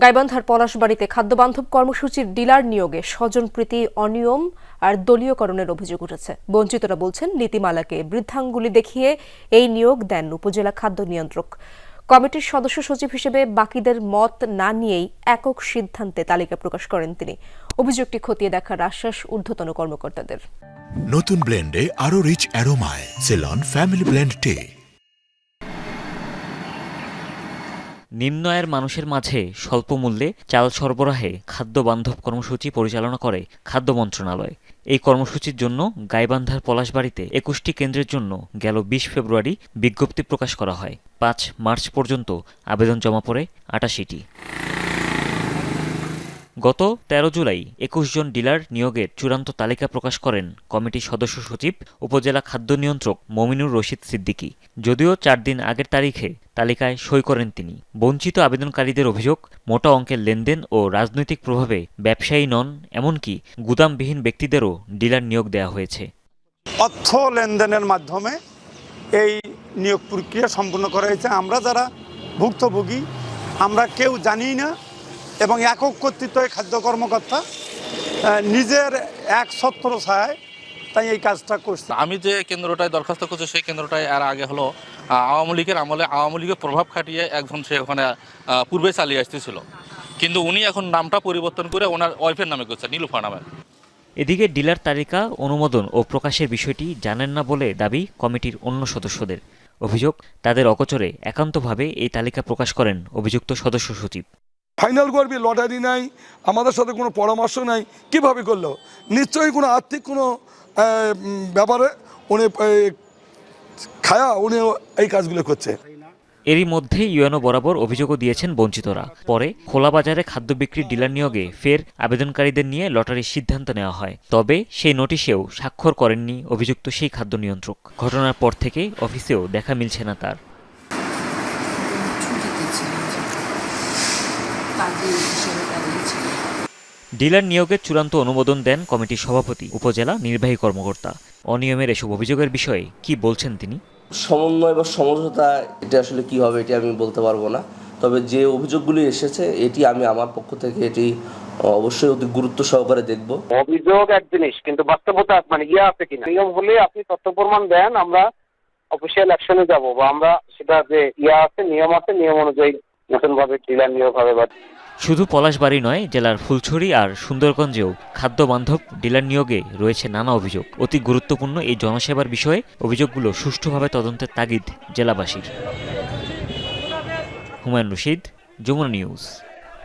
গাইবান্ধার পলাশবাড়িতে খাদ্যবান্ধব কর্মসূচির ডিলার নিয়োগে স্বজনপ্রীতি অনিয়ম আর দলীয়করণের অভিযোগ উঠেছে। বঞ্চিতরা বলছেন, নীতিমালাকে বৃদ্ধাঙ্গুলি দেখিয়ে এই নিয়োগ দেন উপজেলা খাদ্য নিয়ন্ত্রক। কমিটির সদস্য সচিব হিসেবে বাকিদের মত না নিয়েই একক সিদ্ধান্তে তালিকা প্রকাশ করেন তিনি। অভিযোগটি খতিয়ে দেখার আশ্বাস ঊর্ধ্বতন কর্মকর্তাদের। নতুন ব্লেন্ডে আরও রিচ অ্যারোমায়, সেলন, ফ্যামিলি ব্লেন্ড টে। নিম্ন আয়ের মানুষের মাঝে স্বল্প মূল্যে চাল সরবরাহে খাদ্য বান্ধব কর্মসূচি পরিচালনা করে খাদ্য মন্ত্রণালয়। এই কর্মসূচির জন্য গাইবান্ধার পলাশবাড়িতে একুশটি কেন্দ্রের জন্য গেল বিশ ফেব্রুয়ারি বিজ্ঞপ্তি প্রকাশ করা হয়। পাঁচ মার্চ পর্যন্ত আবেদন জমা পড়ে আটাশিটি। গত ১৩ জুলাই একুশ জন ডিলার নিয়োগের চূড়ান্ত তালিকা প্রকাশ করেন কমিটির সদস্য সচিব, উপজেলা খাদ্য নিয়ন্ত্রক মমিনুর রশিদ সিদ্দিকী। যদিও চার দিন আগের তারিখে তালিকায় সই করেন তিনি। বঞ্চিত আবেদনকারীদের অভিযোগ, মোটা অঙ্কের লেনদেন ও রাজনৈতিক প্রভাবে ব্যবসায়ী নন, এমনকি গুদামবিহীন ব্যক্তিদেরও ডিলার নিয়োগ দেওয়া হয়েছে। অর্থ লেনদেনের মাধ্যমে এই নিয়োগ প্রক্রিয়া সম্পন্ন করা হয়েছে। আমরা যারা ভুক্তভোগী, আমরা কেউ জানি না এবং একক কর্তৃত্ব এই খাদ্য কর্মকর্তা নিজের এক ছত্র ছায় তাই এই কাজটা করছে। আমি যে কেন্দ্রটায় দরখাস্ত করছি সেই কেন্দ্রটায় আর আগে হলো আওয়ামী লীগের আমলে আওয়ামী লীগের প্রভাব খাটিয়ে একজন সে ওখানে পূর্বে চালিয়ে আসতেছিল। কিন্তু উনি এখন নামটা পরিবর্তন করে ওনার ওয়াইফের নামে করছে নীলুফা নামে। এদিকে ডিলার তালিকা অনুমোদন ও প্রকাশের বিষয়টি জানেন না বলে দাবি কমিটির অন্য সদস্যদের। অভিযোগ তাদের অকচরে একান্তভাবে এই তালিকা প্রকাশ করেন অভিযুক্ত সদস্য সচিব। ফাইনাল করবি লটারি নাই, আমাদের সাথে কোনো পরামর্শ নাই, কীভাবে করল? নিশ্চয়ই কোনো আর্থিক কোনো ব্যাপারে উনি খায়া উনি এই কাজগুলো করছে। এরই মধ্যে ইউএনও বরাবর অভিযোগও দিয়েছেন বঞ্চিতরা। পরে খোলা বাজারে খাদ্য বিক্রির ডিলার নিয়োগে ফের আবেদনকারীদের নিয়ে লটারির সিদ্ধান্ত নেওয়া হয়। তবে সেই নোটিশেও স্বাক্ষর করেননি অভিযুক্ত সেই খাদ্য নিয়ন্ত্রক। ঘটনার পর থেকে অফিসেও দেখা মিলছে না তার। হিসেবে ডিলার নিয়োগের চূড়ান্ত অনুমোদন দেন কমিটির সভাপতি উপজেলা নির্বাহী কর্মকর্তা। অনিয়মের এসব অভিযোগের বিষয়ে কি বলছেন তিনি? সমন্বয় বা সমঝোতা এটা আসলে কি হবে এটি আমি বলতে পারব না। তবে যে অভিযোগগুলি এসেছে এটি আমি আমার পক্ষ থেকে এটি অবশ্যই অতি গুরুত্ব সহকারে দেখব। অভিযোগ এক জিনিস কিন্তু বাস্তবতা মানে ইয়ে আছে কিনা? নিয়ম হলে আপনি তথ্য প্রমাণ দেন আমরা অফিসিয়াল অ্যাকশনে যাব বা আমরা সেটা যে ইয়া আছে নিয়ম আছে নিয়ম অনুযায়ী নতুন ভাবে ডিলার নিয়োগ হবে বা শুধু পলাশবাড়ি নয়, জেলার ফুলছড়ি আর সুন্দরগঞ্জেও খাদ্য বান্ধব ডিলার নিয়োগে রয়েছে নানা অভিযোগ। অতি গুরুত্বপূর্ণ এই জনসেবার বিষয়ে অভিযোগগুলো সুষ্ঠুভাবে তদন্তের তাগিদ জেলাবাসীর। হুমায়ুন রশিদ, যমুনা নিউজ।